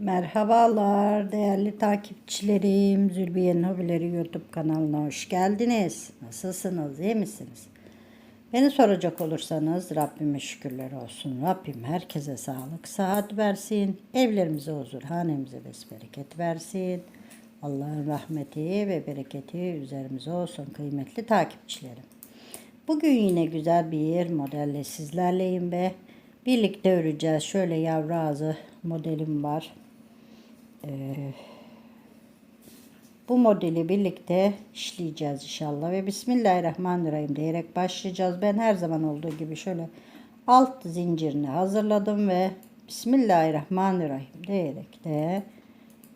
Merhabalar değerli takipçilerim. Zülbiye'nin Hobileri YouTube kanalına hoş geldiniz. Nasılsınız? iyi misiniz? Beni soracak olursanız Rabbime şükürler olsun. Rabbim herkese sağlık, sıhhat versin. Evlerimize huzur, hanemize besbereket versin. Allah'ın rahmeti ve bereketi üzerimize olsun kıymetli takipçilerim. Bugün yine güzel bir modelle sizlerleyim ve birlikte öreceğiz. Şöyle yavru ağzı modelim var. Ee, bu modeli birlikte işleyeceğiz inşallah ve Bismillahirrahmanirrahim diyerek başlayacağız. Ben her zaman olduğu gibi şöyle alt zincirini hazırladım ve Bismillahirrahmanirrahim diyerek de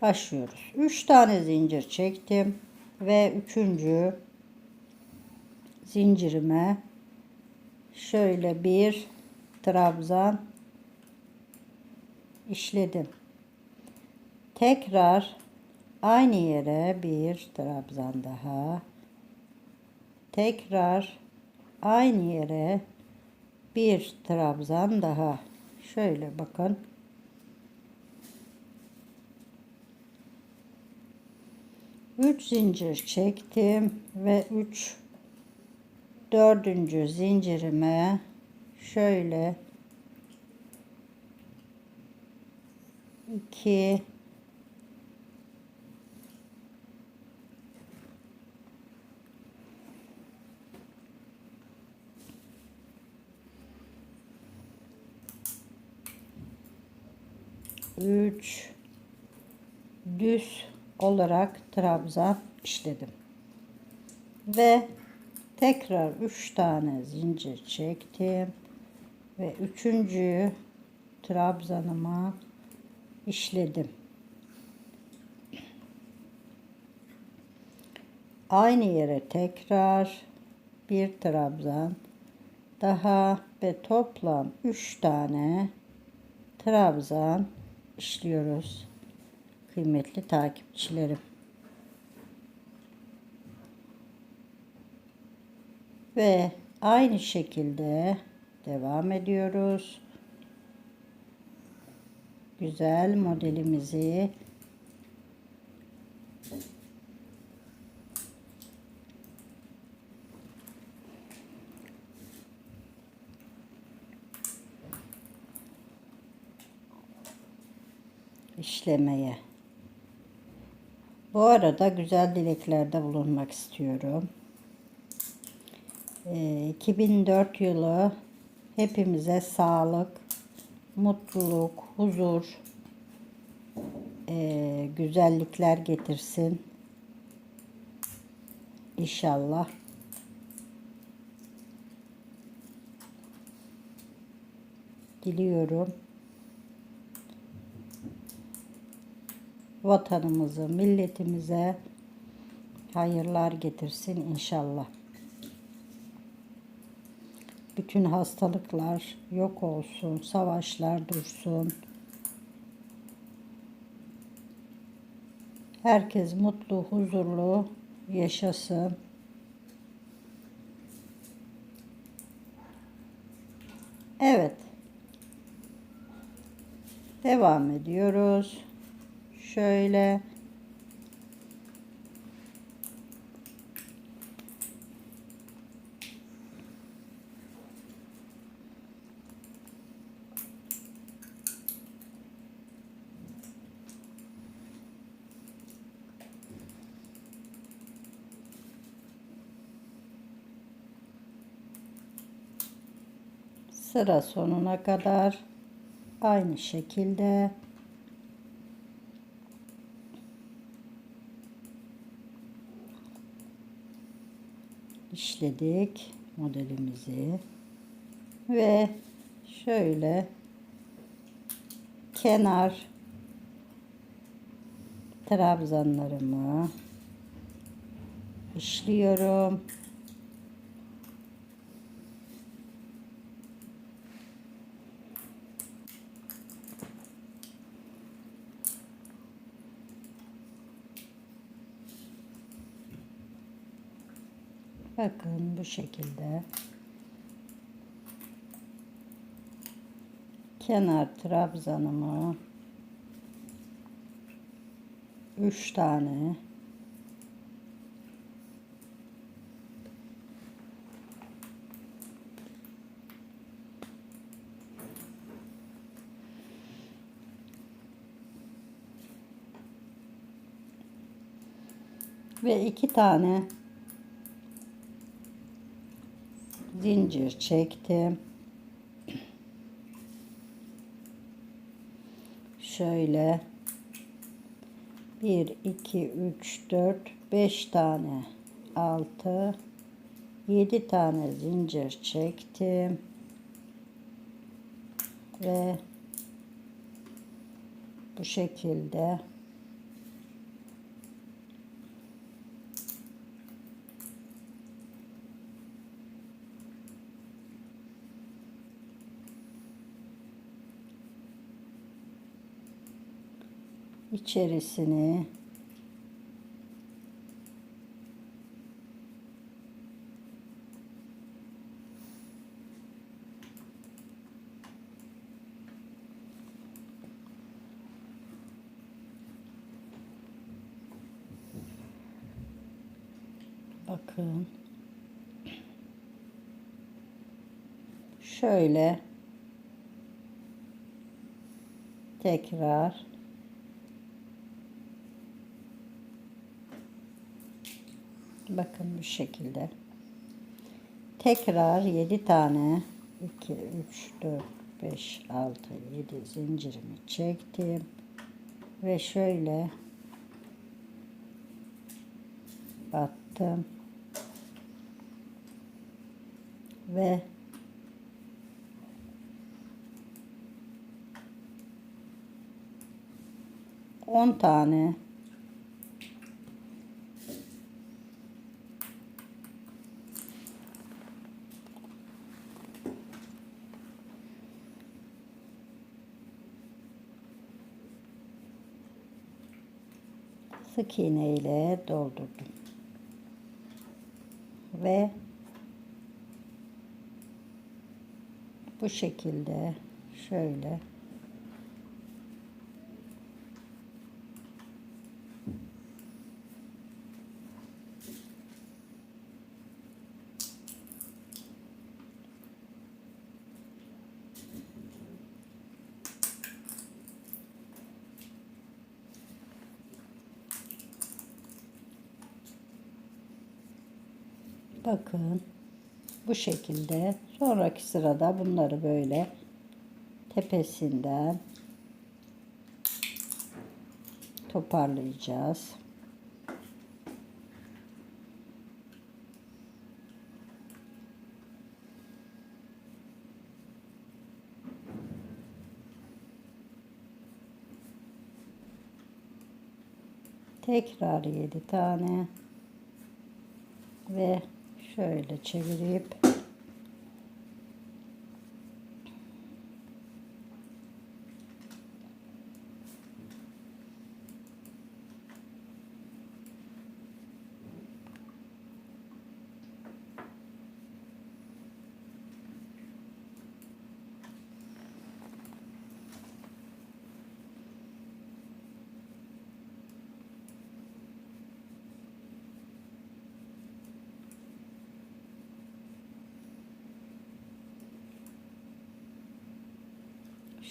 başlıyoruz. 3 tane zincir çektim ve üçüncü zincirime şöyle bir trabzan işledim. Tekrar aynı yere bir trabzan daha. Tekrar aynı yere bir trabzan daha. Şöyle bakın. Üç zincir çektim ve üç dördüncü zincirime şöyle iki üç düz olarak trabzan işledim. Ve tekrar üç tane zincir çektim ve üçüncü trabzanıma işledim. Aynı yere tekrar bir trabzan daha ve toplam 3 tane trabzan işliyoruz. Kıymetli takipçilerim. Ve aynı şekilde devam ediyoruz. Güzel modelimizi işlemeye. Bu arada güzel dileklerde bulunmak istiyorum. Ee, 2004 yılı hepimize sağlık, mutluluk, huzur, e, güzellikler getirsin. İnşallah. Diliyorum. Vatanımızı, milletimize hayırlar getirsin inşallah. Bütün hastalıklar yok olsun, savaşlar dursun. Herkes mutlu, huzurlu yaşasın. Evet. Devam ediyoruz. Şöyle. Sıra sonuna kadar aynı şekilde işledik modelimizi ve şöyle kenar trabzanlarımı işliyorum. Bakın bu şekilde. Kenar trabzanımı Üç tane. Ve iki tane zincir çektim. Şöyle 1 2 3 4 5 tane 6 7 tane zincir çektim. Ve bu şekilde içerisine bakın. Şöyle. Tekrar Bakın bu şekilde. Tekrar 7 tane 2 3 4 5 6 7 zincirimi çektim. Ve şöyle battım. Ve on tane sık iğne ile doldurdum. Ve bu şekilde şöyle Bakın bu şekilde sonraki sırada bunları böyle tepesinden toparlayacağız. Tekrar 7 tane ve şöyle çevirip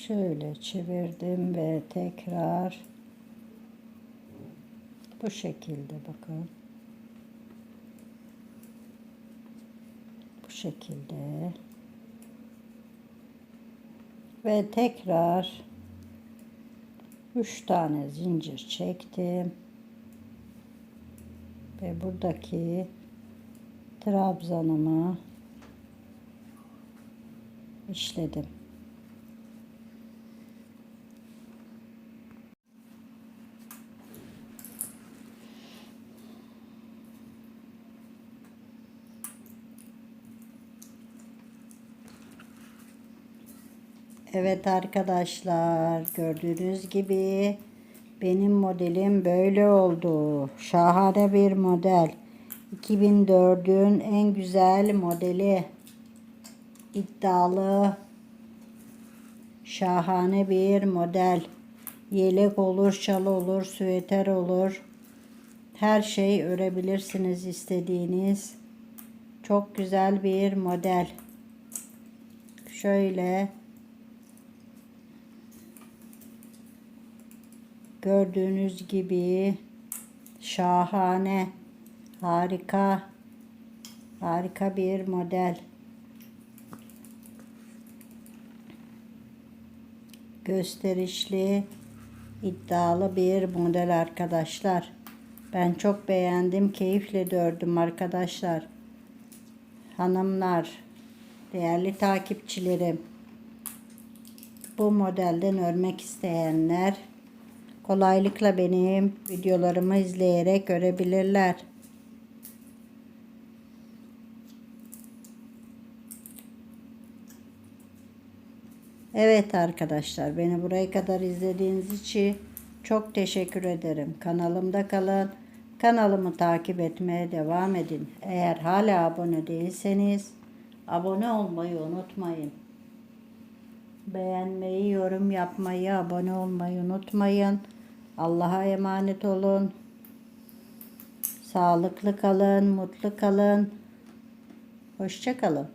şöyle çevirdim ve tekrar bu şekilde bakın. Bu şekilde. Ve tekrar 3 tane zincir çektim. Ve buradaki trabzanımı işledim. Evet arkadaşlar gördüğünüz gibi benim modelim böyle oldu. Şahane bir model. 2004'ün en güzel modeli. İddialı şahane bir model. Yelek olur, şal olur, süveter olur. Her şey örebilirsiniz istediğiniz. Çok güzel bir model. Şöyle gördüğünüz gibi şahane, harika, harika bir model. Gösterişli, iddialı bir model arkadaşlar. Ben çok beğendim, keyifle de ördüm arkadaşlar. Hanımlar, değerli takipçilerim. Bu modelden örmek isteyenler kolaylıkla benim videolarımı izleyerek örebilirler. Evet arkadaşlar beni buraya kadar izlediğiniz için çok teşekkür ederim. Kanalımda kalın. Kanalımı takip etmeye devam edin. Eğer hala abone değilseniz abone olmayı unutmayın. Beğenmeyi, yorum yapmayı, abone olmayı unutmayın. Allah'a emanet olun. Sağlıklı kalın, mutlu kalın. Hoşça kalın.